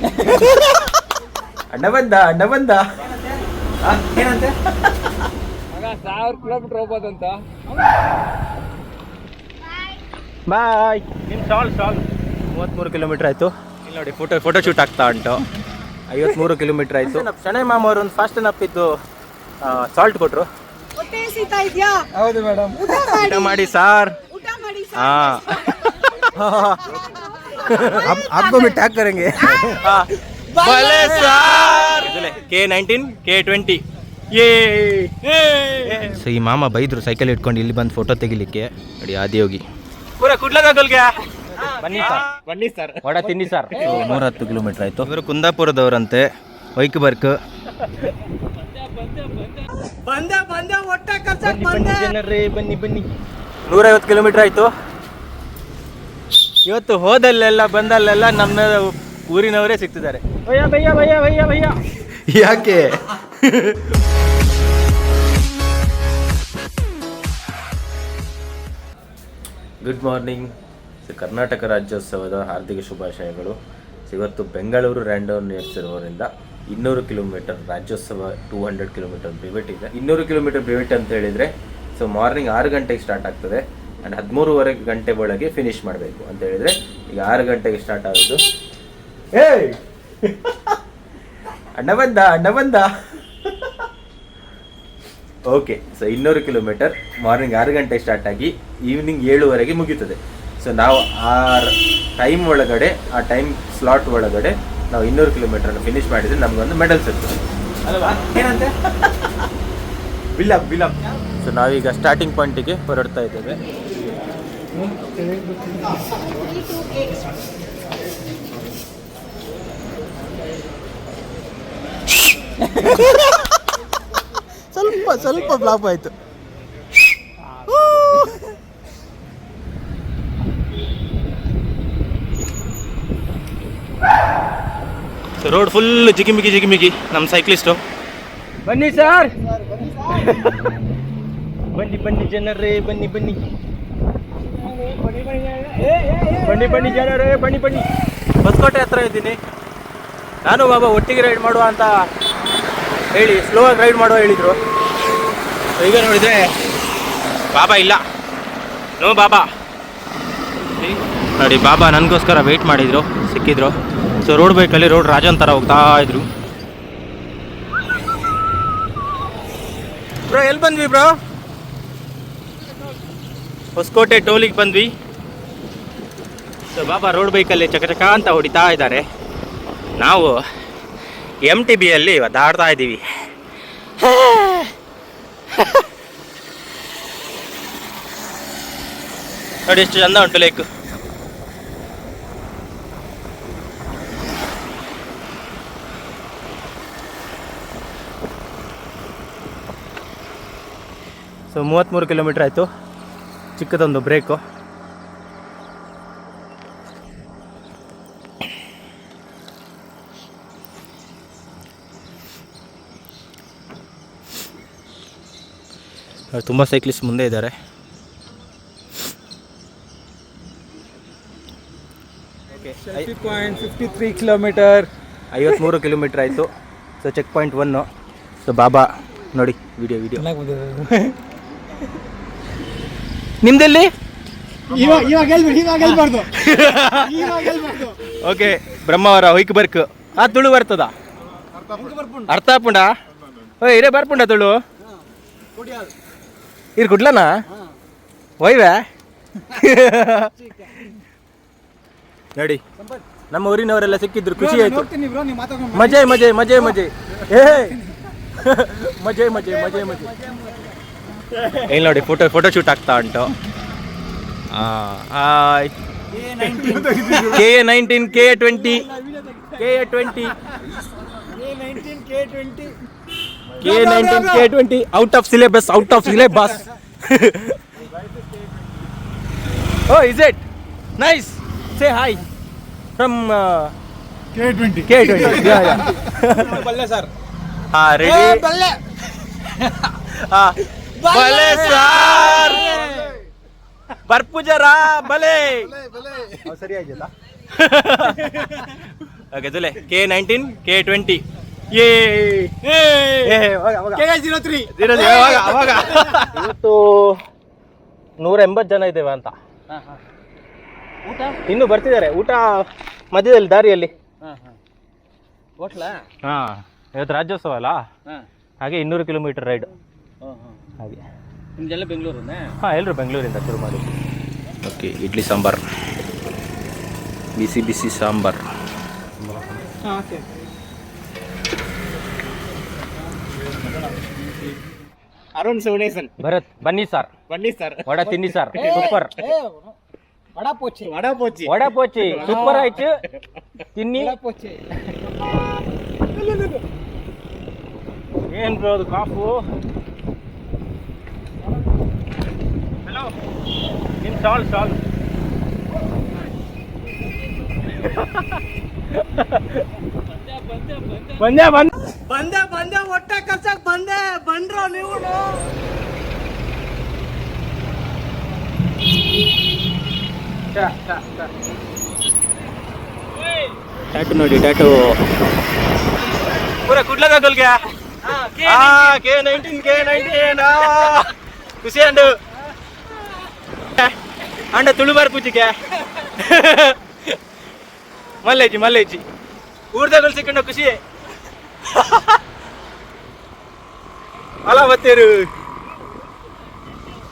ಅಣ್ಣ ಬಂದ ಅಣ್ಣ ಬಂದ. ಏನಂತೆ? ಮಗ ಸಾವಿರ ಕಿಲೋಮೀಟರ್ ಹೋಗ್ಬೋದಂತ ಬಾಯ್. ನಿಮ್ ಸಾಲ್ ಸಾಲ್. ಮೂವತ್ತ್ಮೂರು ಕಿಲೋಮೀಟರ್ ಆಯ್ತು. ಇಲ್ಲಿ ನೋಡಿ ಫೋಟೋ ಫೋಟೋ ಶೂಟ್ ಆಗ್ತಾ ಉಂಟು. ಐವತ್ಮೂರು ಕಿಲೋಮೀಟರ್ ಆಯ್ತು. ಶಣೈ ಮಾಮ ಅವರು ಒಂದು ಫಾಸ್ಟ್ ಅಪ್ ಇದ್ದು ಸಾಲ್ಟ್ ಇದ್ಯಾ? ಹೌದು ಮೇಡಮ್ ಊಟ ಊಟ ಮಾಡಿ ಸಾರ್ ಊಟ ಮಾಡಿ ಹಾ आपको भी टैग करेंगे भले sir K nineteen K twenty so ಈ ಮಾಮ ಬೈದ್ರು ಸೈಕಲ್ ಇಟ್ಕೊಂಡು ಇಲ್ಲಿ ಬಂದು ಫೋಟೋ ತೆಗಿಲಿಕ್ಕೆ ನೋಡಿ ಆದಿಯೋಗಿ ಪೂರ ಕುಡ್ಲದಾಗಲ್ಗೆ ಬನ್ನಿ ಸರ್ ಬನ್ನಿ ಸರ್ ವಡ ತಿನ್ನಿ ಸರ್ ನೂರಹತ್ತು ಕಿಲೋಮೀಟರ್ ಆಯ್ತು ಇವರು ಕುಂದಾಪುರದವರಂತೆ ವೈಕ್ ಬರ್ಕ್ ಬಂದ ಬಂದ ಹೊಟ್ಟೆ ಬನ್ನಿ ಬನ್ನಿ ಜನರೇ ಬನ್ನಿ ಬನ್ನಿ ನೂರೈವತ್ತು ಕಿಲೋಮೀಟರ್ ಆಯ್ತು ಇವತ್ತು ಹೋದಲ್ಲೆಲ್ಲ ಬಂದಲ್ಲೆಲ್ಲ ನಮ್ಮ ಊರಿನವರೇ ಸಿಗ್ತಿದ್ದಾರೆ. ಭಯ್ಯ ಭಯ್ಯ ಭಯ್ಯ ಭಯ್ಯ ಭಯ್ಯ. ಯಾಕೆ? ಗುಡ್ ಮಾರ್ನಿಂಗ್ ಕರ್ನಾಟಕ ರಾಜ್ಯೋತ್ಸವದ ಹಾರ್ದಿಕ ಶುಭಾಶಯಗಳು. ಇವತ್ತು ಬೆಂಗಳೂರು ರ್ಯಾಂಡೋನ್ ಇರುವವರಿಂದ ಇನ್ನೂರು kilometre Rajyotsava two hundred kilometre brevet ಇದೆ. ಇನ್ನೂರು ಕಿಲೋಮೀಟರ್ ಬ್ರಿವೆಟ್ ಅಂತ ಹೇಳಿದರೆ ಸೊ ಮಾರ್ನಿಂಗ್ ಆರು ಗಂಟೆಗೆ ಸ್ಟಾರ್ಟ್ ಆಗ್ತದೆ. ಆ್ಯಂಡ್ ಹದಿಮೂರುವರೆ ಗಂಟೆ ಒಳಗೆ ಫಿನಿಶ್ ಮಾಡಬೇಕು ಅಂತ ಹೇಳಿದರೆ ಈಗ ಆರು ಗಂಟೆಗೆ ಸ್ಟಾರ್ಟ್ ಆಗೋದು. ಏ ಅಣ್ಣ ಬಂದ ಅಣ್ಣ ಬಂದ. ಓಕೆ ಸೊ ಇನ್ನೂರು ಕಿಲೋಮೀಟರ್ ಮಾರ್ನಿಂಗ್ ಆರು ಗಂಟೆಗೆ ಸ್ಟಾರ್ಟ್ ಆಗಿ ಈವ್ನಿಂಗ್ ಏಳುವರೆಗೆ ಮುಗೀತದೆ. ಸೊ ನಾವು ಆ ಟೈಮ್ ಒಳಗಡೆ ಆ ಟೈಮ್ ಸ್ಲಾಟ್ ಒಳಗಡೆ ನಾವು ಇನ್ನೂರು ಕಿಲೋಮೀಟರ್ನ ಫಿನಿಶ್ ಮಾಡಿದ್ರೆ ನಮಗೊಂದು ಮೆಡಲ್ ಸಿಗ್ತದೆ. ಅಲ್ವಾ ಏನಂತೆ? ಬಿಲಪ್ ಬಿಲಪ್ ಸೊ ನಾವೀಗ ಸ್ಟಾರ್ಟಿಂಗ್ ಪಾಯಿಂಟಿಗೆ ಹೊರಡ್ತಾ ಇದ್ದೇವೆ. ಸ್ವಲ್ಪ ಸ್ವಲ್ಪ ಬ್ಲಾಪ್ ಆಯಿತು. ರೋಡ್ ಫುಲ್ ಜಿಗಿಮಿಗಿ ಜಿಗಿಮಿಗಿ ನಮ್ಮ ಸೈಕ್ಲಿಸ್ಟು ಬನ್ನಿ ಸರ್. ಬನ್ನಿ ಬನ್ನಿ ಜನರೇ ಬನ್ನಿ ಬನ್ನಿ. ಬನ್ನಿ ಬನ್ನಿ ಜನರೇ, ಬನ್ನಿ ಬನ್ನಿ. ಹೊಸಕೋಟೆ ಹತ್ರ ಇದ್ದೀನಿ. ನಾನು ಬಾಬಾ ಒಟ್ಟಿಗೆ ರೈಡ್ ಮಾಡುವ ಅಂತ ಹೇಳಿ ಸ್ಲೋ ಆಗಿ ರೈಡ್ ಮಾಡುವ ಹೇಳಿದರು. ಈಗ ನೋಡಿದರೆ ಬಾಬಾ ಇಲ್ಲ. ನೋ ಬಾಬಾ. ನೋಡಿ, ಬಾಬಾ ನನಗೋಸ್ಕರ ವೆಯ್ಟ್ ಮಾಡಿದ್ರು, ಸಿಕ್ಕಿದ್ರು. ಸೊ ರೋಡ್ ಬೈಕಲ್ಲಿ ರೋಡ್ ರಾಜನ್ ಥರ ಹೋಗ್ತಾ ಇದ್ರು. ಬ್ರೋ, ಎಲ್ಲಿ ಬಂದ್ವಿ ಬ್ರೋ? ಹೊಸಕೋಟೆ ಟೋಲಿಗೆ ಬಂದ್ವಿ. ಸೊ ಬಾಬಾ ರೋಡ್ ಬೈಕಲ್ಲಿ ಚಕಚಕ ಅಂತ ಹೊಡಿತಾ ಇದ್ದಾರೆ. ನಾವು ಎಂ ಟಿ ಬಿಯಲ್ಲಿ ಒದ್ದಾಡ್ತಾ ಇದ್ದೀವಿ. ನೋಡಿ ಎಷ್ಟು ಚಂದ ಉಂಟು ಲೇಕ್ ಸೊ ಮೂವತ್ತ್ಮೂರು ಕಿಲೋಮೀಟ್ರ್ ಆಯಿತು. ಚಿಕ್ಕದೊಂದು ಬ್ರೇಕು ತುಂಬ ಸೈಕ್ಲಿಸ್ಟ್ ಮುಂದೆ ಇದ್ದಾರೆ. ಪಾಯಿಂಟ್ ಫಿಫ್ಟಿ ತ್ರೀ ಕಿಲೋಮೀಟರ್ ಐವತ್ತ್ಮೂರು ಕಿಲೋಮೀಟ್ರ್ ಆಯಿತು. So check point one so Baba ನೋಡಿ ವಿಡಿಯೋ ವಿಡಿಯೋ ನಿಮ್ದೆಲ್ಲಿ? ಓಕೆ ಬ್ರಹ್ಮಾವರ ಹೊಯ್ಕ್ ಬರ್ಕ್ ಆ ತುಳು ಬರ್ತದ? ಅರ್ಥ ಪುಂಡ ಓಯ್ ಇರೇ ಬರ್ಪುಂಡ ತುಳು? ಇರ್ ಕುಡ್ಲನಾ ಒಯ್ವೆ ನೋಡಿ. ನಮ್ಮ ಊರಿನವರೆಲ್ಲ ಸಿಕ್ಕಿದ್ರು ಖುಷಿ ಆಯ್ತು. ನೋಡ್ತೀನಿ ಬ್ರೋ ನೀವು ಮಾತಾಡ್ಕೊಂಡು ಮಜೆ ಮಜೆ ಮಜೆ ಮಜೆ. ಏ ಮಜೆ ಮಜೆ ಮಜೆ ಮಜೆ. ಏನ್ ನೋಡಿ ಫೋಟೋ ಫೋಟೋ ಶೂಟ್ ಆಗ್ತಾ ಉಂಟು. K A nineteen K A twenty K A twenty K A nineteen K twenty out of syllabus out of syllabus oh is it nice say hi from K twenty K twenty ಬಲ್ಲೆ sir ಹಾ ready ಬಲ್ಲೆ ಬಲೆ sir ಬರ್ಪುಜರ ಬಲೆ ಸರಿ ಆಯ್ತಾ okay ತುಲೆ K nineteen K twenty A zero three ಅವಾಗ ಇವತ್ತು ನೂರ ಎಂಬತ್ತು ಜನ ಇದ್ದೇವೆ ಅಂತ ಊಟ ಇನ್ನು ಬರ್ತಿದ್ದಾರೆ ಊಟ ಮಧ್ಯದಲ್ಲಿ ದಾರಿಯಲ್ಲಿ ಹಾಂ ಇವತ್ತು ರಾಜ್ಯೋತ್ಸವ ಅಲ್ಲ ಹಾಗೆ ಇನ್ನೂರು ಕಿಲೋಮೀಟರ್ ರೈಡ್ ಹಾಗೆ ನಿಮ್ದೆಲ್ಲ ಬೆಂಗಳೂರು ಹಾಂ ಎಲ್ಲರೂ ಬೆಂಗಳೂರಿಂದ ಶುರು ಮಾಡಿ ಓಕೆ ಇಡ್ಲಿ ಸಾಂಬಾರ್ ಬಿಸಿ ಬಿಸಿ ಸಾಂಬಾರ್ ಹಾಂ ಓಕೆ ಅರುಣ್ ಸುವನೇಸನ್ ಭರತ್ ಬನ್ನಿ ಸರ್ ಬನ್ನಿ ಸರ್ ವಡ ತಿನ್ನಿ ಸರ್ ಸೂಪರ್ ವಡಾ ಪೋಚಿ ವಡಾ ಪೋಚಿ ವಡ ಪೋಚಿ ಸೂಪರ್ ಆಯ್ತು ತಿನ್ನಿ ವಡಾ ಪೋಚಿ ಏನ್ ಬ್ರೋ ಅದು ಕಾಫು ಹಲೋ ನಿಮ್ ಸ್ಟಾಲ್ ಸ್ಟಾಲ್ ಬಂದೆ ಬಂದ ಬಂದೆ ಬಂದೆ ಬಂದೆ ಹೊಟ್ಟೆ ಕರ್ಸಕ್ ಬಂದೆ. ಬಂದ್ರ ನೀವು. ಟ್ಯಾಟು ನೋಡಿ ಟ್ಯಾಟು. ಪೂರ ಕುಡ್ಲದ ಗೊಲ್ಗೆ ಕೆ ನೈನ್ಟೀನ್ ಕೆ ನೈನ್ಟೀನ್ ಖುಷಿ ಅಂಡು ಅಂಡ ತುಳುಬಾರ್ ಪೂಜಿಗೆ. ಮಲ್ಲೇಜಿ ಮಲ್ಲೇಜಿ. ಊರ್ದಾಗ ಸಿಕ್ಕಂಡ ಖುಷಿ. ಅಲ್ಲ ಮತ್ತೇರು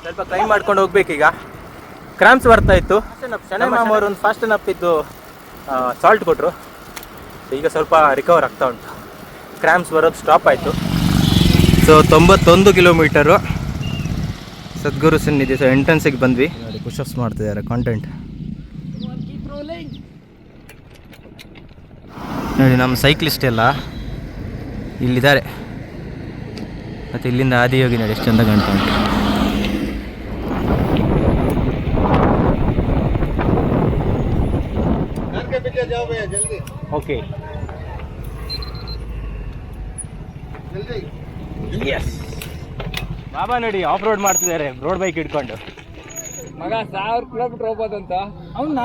ಸ್ವಲ್ಪ ಕ್ಲೈಮ್ ಮಾಡ್ಕೊಂಡು ಹೋಗ್ಬೇಕೀಗ. ಕ್ರಾಂಪ್ಸ್ ಬರ್ತಾ ಇತ್ತು. ಅವರು ಒಂದು ಫಾಸ್ಟ್ ಅಪ್ ಇದ್ದು ಸಾಲ್ಟ್ ಕೊಟ್ಟರು ಈಗ ಸ್ವಲ್ಪ ರಿಕವರ್ ಆಗ್ತಾ ಉಂಟು. ಕ್ರಾಂಪ್ಸ್ ಬರೋದು ಸ್ಟಾಪ್ ಆಯಿತು. ಸೊ ತೊಂಬತ್ತೊಂದು ಕಿಲೋಮೀಟರು ಸದ್ಗುರು ಸನ್ನಿಧಿ ಸೊ ಎಂಟ್ರೆನ್ಸಿಗೆ ಬಂದ್ವಿ. ನೋಡಿ ಪುಷಪ್ಸ್ ಮಾಡ್ತಿದ್ದಾರೆ ಕಾಂಟೆಂಟ್ ನೋಡಿ ನಮ್ಮ ಸೈಕ್ಲಿಸ್ಟ್ ಎಲ್ಲ ಇಲ್ಲಿದ್ದಾರೆ. ಮತ್ತು ಇಲ್ಲಿಂದ ಆದಿಯೋಗಿ ನೋಡಿ ಎಷ್ಟು ಚಂದ ಕಾಣ್ತಾ ಉಂಟು ಓಕೆ ಬಾಬಾ ನೋಡಿ ಆಫ್ ರೋಡ್ ಮಾಡ್ತಿದ್ದಾರೆ ರೋಡ್ ಬೈಕ್ ಇಟ್ಕೊಂಡು ಮಗ ಸಾವಿರ ಕಿಲೋಮೀಟರ್ ಹೋಗ್ಬೋದಂತ? ಅವನ್ನ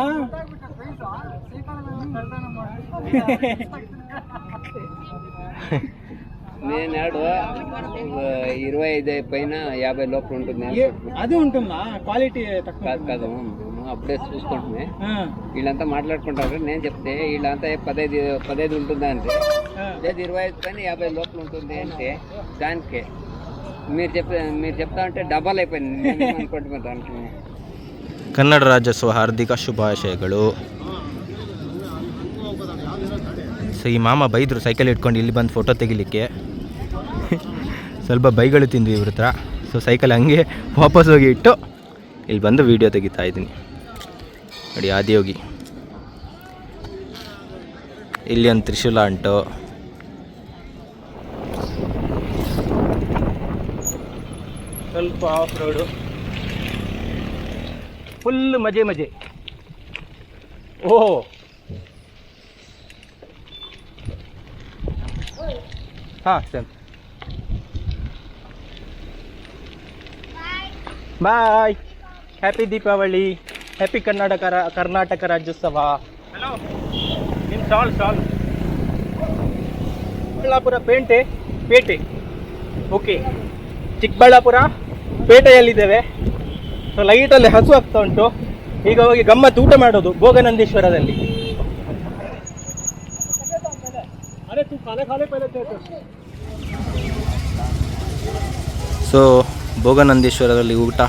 నేను ఆడు ఇరవై ఐదు పైన యాభై లోపల ఉంటుంది నేను అది ఉంటుందా క్వాలిటీ తక్కువ కాదు కాదు మేము అప్పుడే చూసుకుంటున్నామే ఆ, వీళ్ళంతా మాట్లాడుకుంటారు నేను చెప్తే వీళ్ళంతా పదహైదు పదహైదు ఉంటుందా అంటే ఆ. లేదు ఇరవై ఐదు పైన యాభై లోపల ఉంటుంది అంటే దానికే మీరు చెప్తే మీరు చెప్తా ఉంటే డబల్ అయిపోయింది నేను అనుకుంటున్నాను దానికి ಕನ್ನಡ ರಾಜ್ಯೋತ್ಸವ ಹಾರ್ದಿಕ ಶುಭಾಶಯಗಳು ಸೊ ಈ ಮಾಮ ಬೈದರು ಸೈಕಲ್ ಇಟ್ಕೊಂಡು ಇಲ್ಲಿ ಬಂದು ಫೋಟೋ ತೆಗಿಲಿಕ್ಕೆ ಸ್ವಲ್ಪ ಬೈಗಳು ತಿಂದ್ವಿ ಇವ್ರ ಹತ್ರ. ಸೊ ಸೈಕಲ್ ಹಂಗೆ ವಾಪಸ್ ಹೋಗಿ ಇಟ್ಟು ಇಲ್ಲಿ ಬಂದು ವೀಡಿಯೋ ತೆಗಿತಾ ಇದ್ದೀನಿ. ನೋಡಿ, ಆದಿಯೋಗಿ. ಇಲ್ಲಿ ಒಂದು ತ್ರಿಶೂಲ ಅಂಟು. ಸ್ವಲ್ಪ ಆಫ್ ರೋಡು ಫುಲ್ ಮಜೆ ಮಜೆ. ಓ ಹಾಂ same bye. Happy Deepavali happy Karnataka Karnataka Rajyotsava hello ನಿಮ್ ಸಾಲ್ ಸಾಲ್ ಚಿಕ್ಕಬಳ್ಳಾಪುರ ಪೇಟೆ ಪೇಟೆ ಓಕೆ ಚಿಕ್ಕಬಳ್ಳಾಪುರ ಪೇಟೆಯಲ್ಲಿದ್ದೇವೆ ಸೊ ಲೈಟಲ್ಲಿ ಹಸು ಆಗ್ತಾ ಉಂಟು. ಈಗ ಹೋಗಿ ಗಮ್ಮತ್ ಊಟ ಮಾಡೋದು ಭೋಗನಂದೀಶ್ವರದಲ್ಲಿ. ಸೊ ಭೋಗನಂದೀಶ್ವರದಲ್ಲಿ ಊಟ.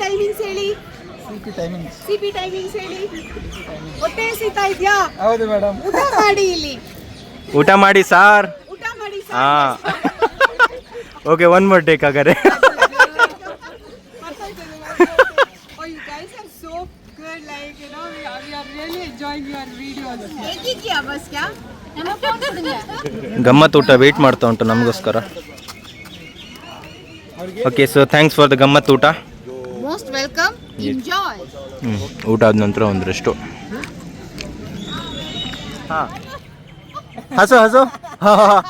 ಟೈಮಿಂಗ್ಸ್ ಹೇಳಿ. ಸಿ ಪಿ ಟೈಮಿಂಗ್ಸ್ ಹೇಳಿ. ಹೊಟ್ಟೆ ಹಸಿತಾ ಇದ್ಯಾ? ಹೌದು ಮೇಡಮ್ ಊಟ ಮಾಡಿ ಇಲ್ಲಿ. ಊಟ ಮಾಡಿ ಸಾರ್ ಊಟ ಮಾಡಿ ಹಾಂ. ಓಕೆ ಒನ್ ಮೋರ್ ಟೇಕ್ ಹಾಗಾದ್ರೆ ಗಮ್ಮತ್ ಊಟ ವೇಟ್ ಮಾಡ್ತಾ ಉಂಟು ನಮಗೋಸ್ಕರ. Okay so thanks for the ಗಮ್ಮತ್ ಊಟ. ಮೋಸ್ಟ್ ವೆಲ್ಕಮ್ ಊಟ ಆದ ನಂತರ ಒಂದು ರೆಸ್ಟು ಹಸು ಹಸು. ಹಾಂ.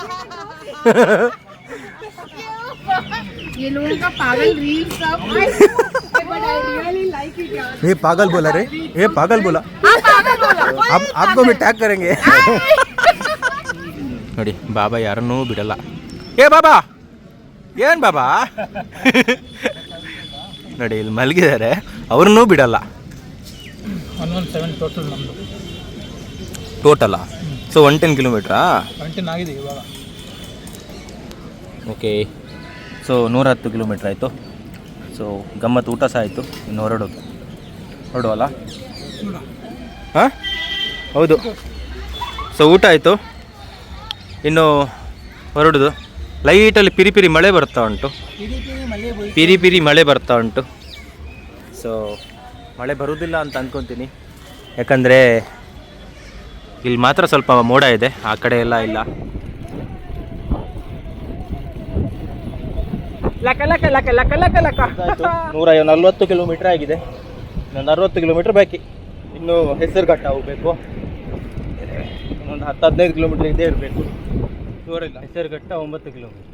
ये लोगों का पागल रील सब but I really like it यार ये पागल बोला रे ये पागल बोला हाँ पागल बोला आप आपको भी ಟ್ಯಾಗ್ ಕರೆಂಗೆ ನೋಡಿ ಬಾಬಾ ಯಾರನ್ನೂ ಬಿಡಲ್ಲ ಏ ಬಾಬಾ ಏನು ಬಾಬಾ ನೋಡಿ ಇಲ್ಲಿ ಮಲಗಿದ್ದಾರೆ ಅವ್ರನ್ನೂ ಬಿಡಲ್ಲ ಒನ್ ಒನ್ ಸೆವೆನ್ ಟೋಟಲ್ ನಮ್ಮದು ಟೋಟಲಾ ಸೊ ಒನ್ ಟೆನ್ ಕಿಲೋಮೀಟ್ರಾ ಕಂಟಿನ್ಯೂ ಆಗಿದೆ ಇವಾಗ ಓಕೆ ಸೊ ನೂರ ಹತ್ತು ಕಿಲೋಮೀಟ್ರ್ ಆಯಿತು. ಸೊ ಗಮ್ಮತ್ತು ಊಟ ಸಹ ಆಯಿತು. ಇನ್ನು ಹೊರಡೋದು. ಹೊರಡುವಲ್ಲ? ಹಾಂ? ಹೌದು. ಸೊ ಊಟ ಆಯಿತು. ಇನ್ನು ಹೊರಡುದು. ಲೈಟಲ್ಲಿ ಪಿರಿ ಪಿರಿ ಮಳೆ ಬರ್ತಾ ಉಂಟು. ಪಿರಿ ಪಿರಿ ಮಳೆ ಬರ್ತಾ ಉಂಟು. ಸೊ ಮಳೆ ಬರುವುದಿಲ್ಲ ಅಂತ ಅಂದ್ಕೊತೀನಿ ಯಾಕಂದರೆ ಇಲ್ಲಿ ಮಾತ್ರ ಸ್ವಲ್ಪ ಮೋಡ ಇದೆ. ಆ ಕಡೆ ಎಲ್ಲ ಇಲ್ಲ. ಲಕ ಲಕ ಲಕ ಲಕ ಲಕ ಲಕ. ನೂರ ನಲ್ವತ್ತು ಕಿಲೋಮೀಟರ್ ಆಗಿದೆ. ಇನ್ನೊಂದು ಅರವತ್ತು ಕಿಲೋಮೀಟರ್ ಬಾಕಿ. ಇನ್ನು ಹೆಸರುಘಟ್ಟ ಹೋಗಬೇಕು. ಇನ್ನೊಂದು ಹತ್ತು ಹದಿನೈದು ಕಿಲೋಮೀಟರ್ ಇದೇ ಇರಬೇಕು. ದೂರಿಲ್ಲ ಹೆಸರುಘಟ್ಟ ಒಂಬತ್ತು ಕಿಲೋಮೀಟರ್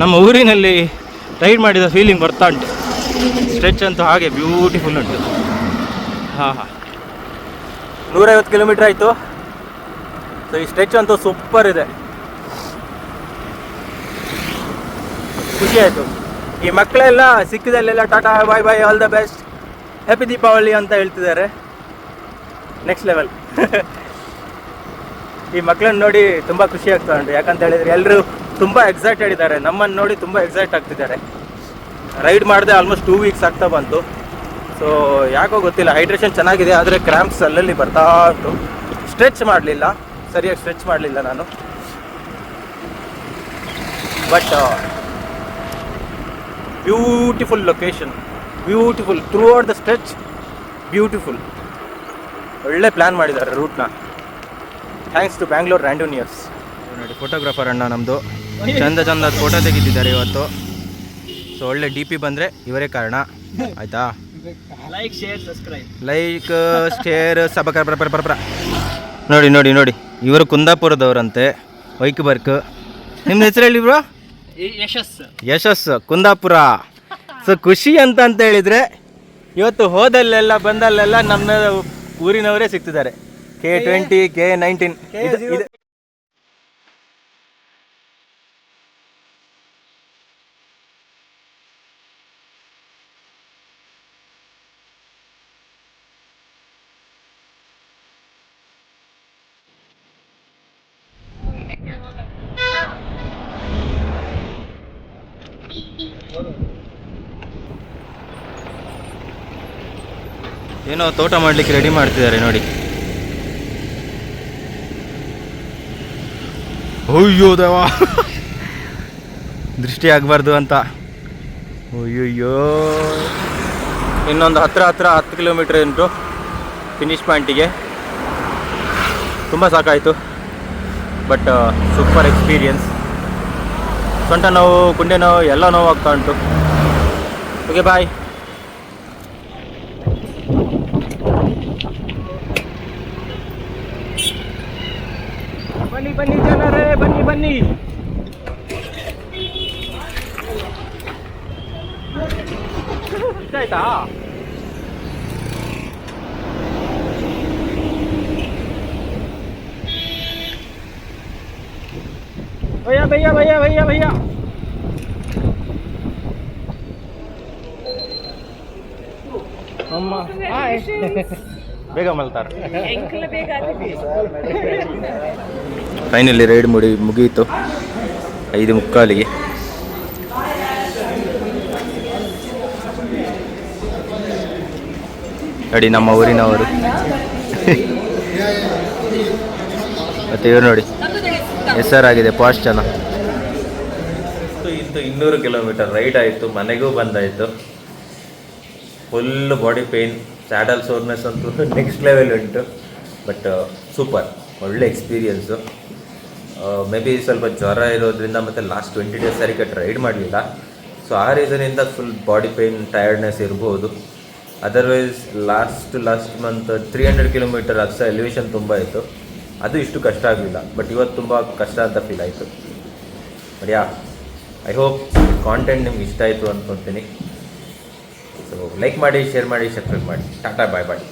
ನಮ್ಮ ಊರಿನಲ್ಲಿ ರೈಡ್ ಮಾಡಿದ ಫೀಲಿಂಗ್ ಬರ್ತಾ ಉಂಟು. ಸ್ಟ್ರೆಚ್ ಅಂತೂ ಹಾಗೆ ಬ್ಯೂಟಿಫುಲ್ ಉಂಟು. ಹಾಂ ಹಾಂ. ನೂರೈವತ್ತು ಕಿಲೋಮೀಟ್ರ್ ಆಯಿತು. ಸೊ ಈ ಸ್ಟ್ರೆಚ್ ಅಂತೂ ಸೂಪರ್ ಇದೆ. ಖುಷಿ ಆಯಿತು. ಈ ಮಕ್ಕಳೆಲ್ಲ ಸಿಕ್ಕಿದಲ್ಲೆಲ್ಲ tata bye bye all the best happy Deepavali ಅಂತ ಹೇಳ್ತಿದ್ದಾರೆ. ನೆಕ್ಸ್ಟ್ ಲೆವೆಲ್ ಈ ಮಕ್ಕಳನ್ನ ನೋಡಿ ತುಂಬ ಖುಷಿ ಆಗ್ತಾ ಉಂಟು. ಯಾಕಂತ ಹೇಳಿದ್ರೆ ಎಲ್ಲರೂ ತುಂಬ ಎಕ್ಸೈಟೆಡ್ ಇದ್ದಾರೆ. ನಮ್ಮನ್ನು ನೋಡಿ ತುಂಬ ಎಕ್ಸೈಟ್ ಆಗ್ತಿದ್ದಾರೆ. ರೈಡ್ ಮಾಡಿದೆ ಆಲ್ಮೋಸ್ಟ್ ಟೂ ವೀಕ್ಸ್ ಆಗ್ತಾ ಬಂತು. ಸೊ ಯಾಕೋ ಗೊತ್ತಿಲ್ಲ. ಹೈಡ್ರೇಷನ್ ಚೆನ್ನಾಗಿದೆ, ಆದರೆ ಕ್ರ್ಯಾಂಪ್ಸ್ ಅಲ್ಲಲ್ಲಿ ಬರ್ತಾ ಉಂಟು. ಸ್ಟ್ರೆಚ್ ಮಾಡಲಿಲ್ಲ. ಸರಿಯಾಗಿ ಸ್ಟ್ರೆಚ್ ಮಾಡಲಿಲ್ಲ ನಾನು. But beautiful location beautiful throughout the stretch beautiful ಒಳ್ಳೆ ಪ್ಲ್ಯಾನ್ ಮಾಡಿದ್ದಾರೆ ರೂಟ್ನ ಥ್ಯಾಂಕ್ಸ್ ಟು ಬ್ಯಾಂಗ್ಳೂರ್ ರ್ಯಾಂಡೋನಿಯರ್ಸ್ ನೋಡಿ ಫೋಟೋಗ್ರಾಫರ್ ಅಣ್ಣ ನಮ್ಮದು ಚಂದ ಚಂದ ಫೋಟೋ ತೆಗಿತಿದ್ದಾರೆ ಇವತ್ತು. ಸೊ ಒಳ್ಳೆ ಡಿ ಪಿ ಬಂದರೆ ಇವರೇ ಕಾರಣ. ಆಯಿತಾ? Like share subscribe like share ಸಬಕ ಬರ ಬರ ಬರ ಬರ. ನೋಡಿ ನೋಡಿ ನೋಡಿ. ಇವರು ಕುಂದಾಪುರದವರಂತೆ ವೈಕ್ ಬರ್ಕ್ ನಿಮ್ಮ ಹೆಸರು ಹೇಳಿ ಬ್ರೋ ಯಶಸ್ ಯಶಸ್ ಕುಂದಾಪುರ. ಸೊ ಖುಷಿ ಅಂತ ಅಂತ ಹೇಳಿದರೆ ಇವತ್ತು ಹೋದಲ್ಲೆಲ್ಲ ಬಂದಲ್ಲೆಲ್ಲ ನಮ್ಮ ಊರಿನವರೇ ಸಿಗ್ತಿದ್ದಾರೆ. ಕೆ ಟ್ವೆಂಟಿ ಕೆ ನೈನ್ಟೀನ್ ಏನೋ ತೋಟ ಮಾಡಲಿಕ್ಕೆ ರೆಡಿ ಮಾಡ್ತಿದ್ದಾರೆ ನೋಡಿ. ಅಯ್ಯೋ ದೇವಾ. ದೃಷ್ಟಿ ಆಗಬಾರ್ದು ಅಂತ. ಅಯ್ಯಯ್ಯೋ. ಇನ್ನೊಂದು ಹತ್ತಿರ ಹತ್ತಿರ ಹತ್ತು ಕಿಲೋಮೀಟ್ರ್ ಉಂಟು ಫಿನಿಶ್ ಪಾಯಿಂಟಿಗೆ ತುಂಬ ಸಾಕಾಯಿತು. ಬಟ್ ಸೂಪರ್ ಎಕ್ಸ್ಪೀರಿಯನ್ಸ್ ಸೊಂಟ ನೋವು ಕುಂಡೆ ನೋವು, ಎಲ್ಲ ನೋವು ಆಗ್ತಾ ಉಂಟು. ಓಕೆ ಬಾಯ್ ಬನ್ನಿ ಬನ್ನಿ ಜನರೇ ಬನ್ನಿ ಬನ್ನಿ ಇಷ್ಟ ಆಯ್ತಾ ಭಯ್ಯ ಭಯ್ಯ ಭಯ್ಯ ಭಯ್ಯ ಭಯ್ಯ ಅಮ್ಮ ಬೇಗ ಮಲ್ತಾರೆ ಫೈನಲಿ ರೈಡ್ ಮುಡಿ ಮುಗಿಯಿತು ಐದು ಮುಕ್ಕಾಲಿಗೆ. ನೋಡಿ, ನಮ್ಮ ಊರಿನವರು. ಮತ್ತೆ ಇವರು ನೋಡಿ. ಹೆಸರಾಗಿದೆ ಪಾಸ್ಟ್ ಜನ ಇತ್ತು, ಇನ್ನೂರು ಕಿಲೋಮೀಟರ್. ರೈಡ್ ಆಯಿತು, ಮನೆಗೂ ಬಂದಾಯಿತು. Full body pain saddle soreness ಅಂತೂ ನೆಕ್ಸ್ಟ್ ಲೆವೆಲ್ ಉಂಟು. ಬಟ್ ಸೂಪರ್ ಒಳ್ಳೆ ಎಕ್ಸ್ಪೀರಿಯನ್ಸು ಮೇ ಬಿ ಸ್ವಲ್ಪ ಜ್ವರ ಇರೋದ್ರಿಂದ ಮತ್ತು ಲಾಸ್ಟ್ ಟ್ವೆಂಟಿ ಡೇಸ್ ಸರಿ ರೈಡ್ ಮಾಡಲಿಲ್ಲ. ಸೊ ಆ ರೀಸನಿಂದ ಫುಲ್ ಬಾಡಿ ಪೇಯ್ನ್ ಟಯರ್ಡ್ನೆಸ್ ಇರ್ಬೋದು. Otherwise last last month three hundred kilometre ಅಷ್ಟು ಎಲಿವೇಶನ್ ತುಂಬ ಇತ್ತು. ಅದು ಇಷ್ಟು ಕಷ್ಟ ಆಗಲಿಲ್ಲ. ಬಟ್ ಇವತ್ತು ತುಂಬ ಕಷ್ಟ ಅಂತ ಫೀಲ್ ಆಯಿತು. ಬಟ್ ಐ ಹೋಪ್ ಕಾಂಟೆಂಟ್ ನಿಮ್ಗೆ ಇಷ್ಟ ಆಯಿತು ಅಂದ್ಕೊತೀನಿ ಸೊ ಲೈಕ್ ಮಾಡಿ ಶೇರ್ ಮಾಡಿ ಸಬ್ಸ್ಕ್ರೈಬ್ ಮಾಡಿ. ಟಾಟಾ ಬಾಯ್ ಬಾಯ್